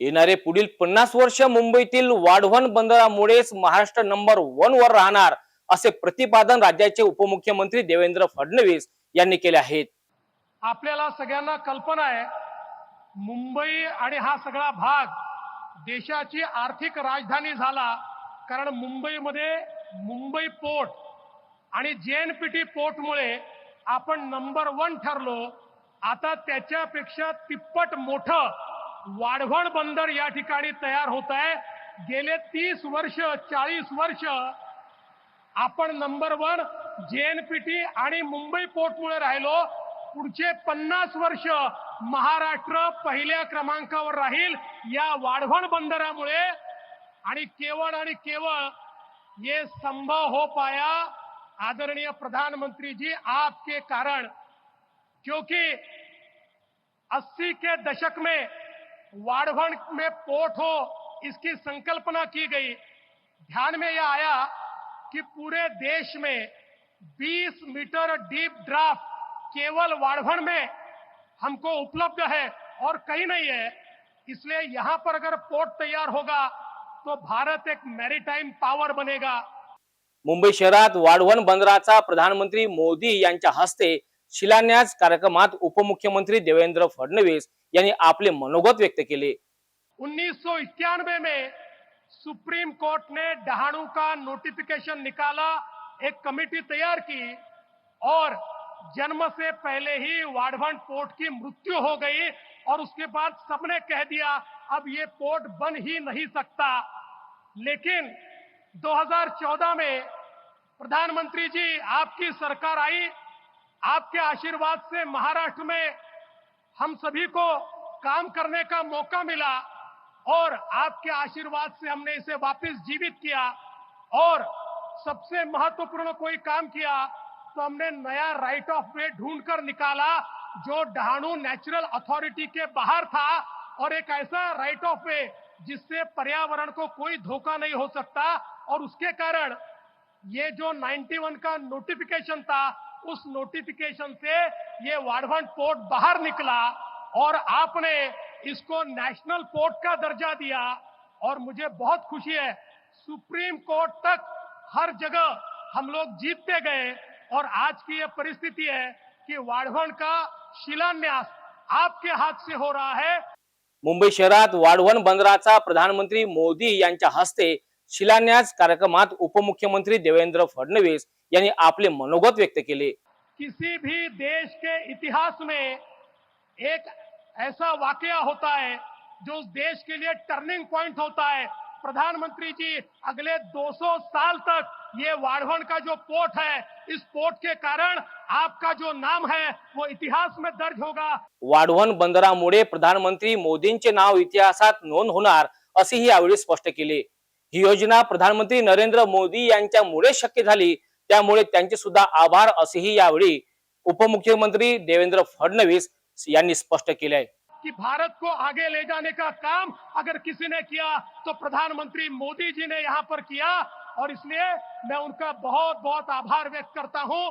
येणारे पुढील पन्नास वर्ष मुंबईतील वाढवण बंदरामुळेच महाराष्ट्र नंबर वन वर राहणार असे प्रतिपादन राज्याचे उपमुख्यमंत्री देवेंद्र फडणवीस यांनी केले आहेत. आपल्याला सगळ्यांना कल्पना आहे मुंबई आणि हा सगळा भाग देशाची आर्थिक राजधानी झाला कारण मुंबईमध्ये मुंबई पोर्ट आणि जे एन पी टी पोर्टमुळे आपण नंबर वन ठरलो आता त्याच्यापेक्षा तिप्पट मोठं वाढवण बंदर या ठिकाणी तयार होत आहे. गेले तीस वर्ष, चाळीस वर्ष आपण नंबर वन जेएनपीटी आणि मुंबई पोर्टमुळे राहिलो. पुढचे पन्नास वर्ष महाराष्ट्र पहिल्या क्रमांकावर राहील. या वाढवण बंदरामुळे आणि केवळ आणि केवळ ये संभव हो पाया आदरणीय प्रधानमंत्री जी आपके कारण. क्योंकि 80 के दशक में वाड़भन में पोर्ट हो, इसकी संकल्पना की गई। ध्यान में यह आया कि पूरे देश में 20 मीटर डीप ड्राफ्ट केवल वाड़भन में हमको उपलब्ध है और कहीं नहीं है। इसलिए यहाँ पर अगर पोर्ट तैयार होगा तो भारत एक मैरीटाइम पावर बनेगा। मुंबई शहरात वाढवण बंदराचा प्रधानमंत्री मोदी हस्ते शिलान्यास कार्यक्रमात उपमुख्यमंत्री देवेंद्र फडणवीस यांनी आपले मनोगत व्यक्त केले. उन्नीस में सुप्रीम कोर्ट ने डहाणू का नोटिफिकेशन निकाला, एक कमेटी तैयार की, और जन्म से पहले ही वाड़भन पोर्ट की मृत्यु हो गई, और उसके बाद सबने कह दिया, अब ये पोर्ट बन ही नहीं सकता। लेकिन 2014 में प्रधानमंत्री जी, आपकी सरकार आई, आपके आशीर्वाद से महाराष्ट्र में हम सभी को काम करने का मौका मिला और आपके आशीर्वाद से हमने इसे वापस जीवित किया और सबसे महत्वपूर्ण कोई काम किया तो हमने नया राइट ऑफ़ वे ढूंढकर निकाला जो डहाणू नेचुरल अथॉरिटी के बाहर था और एक ऐसा राइट ऑफ़ वे जिससे पर्यावरण को कोई धोखा नहीं हो सकता और उसके कारण ये जो 91 का नोटिफिकेशन था उस नोटिफिकेशन से ये वाड़भन पोर्ट बाहर निकला और आपने इसको नेशनल पोर्ट का दर्जा दिया। और मुझे बहुत खुशी है, सुप्रीम कोर्ट तक हर जगह हम लोग जीतते गए और आज की ये परिस्थिति है कि वाड़भन का शिलान्यास आपके हाथ से हो रहा है। मुंबई शहरात वाढवण बंदराचा प्रधानमंत्री मोदी हस्ते शिलान्यास कार्यक्रमात उपमुख्यमंत्री देवेंद्र फडणवीस यांनी आपले मनोगत व्यक्त केले. किसी भी देश के इतिहास में एक ऐसा वाकया होता है जो उस देश के लिए टर्निंग पॉइंट होता है। प्रधानमंत्री जी अगले 200 साल तक ये वाड़भन का जो पोर्ट है इस पोर्ट के कारण आपका जो नाम है वो इतिहास में दर्ज होगा। वाढवण बंदरामुळे प्रधानमंत्री मोदी मोदींचे नाव इतिहासात नोंद होणार असेही यावेळी स्पष्ट केले. ही योजना प्रधानमंत्री नरेंद्र मोदी यांच्यामुळे शक्य झाली त्यामुळे त्यांचे सुद्धा आभार असेही यावेळी उपमुख्यमंत्री देवेंद्र फडणवीस यांनी स्पष्ट केले आहे. कि भारत को आगे ले जाने का काम अगर किसी ने किया तो प्रधानमंत्री मोदी जी ने यहाँ पर किया और इसलिए मैं उनका बहुत बहुत आभार व्यक्त करता हूँ।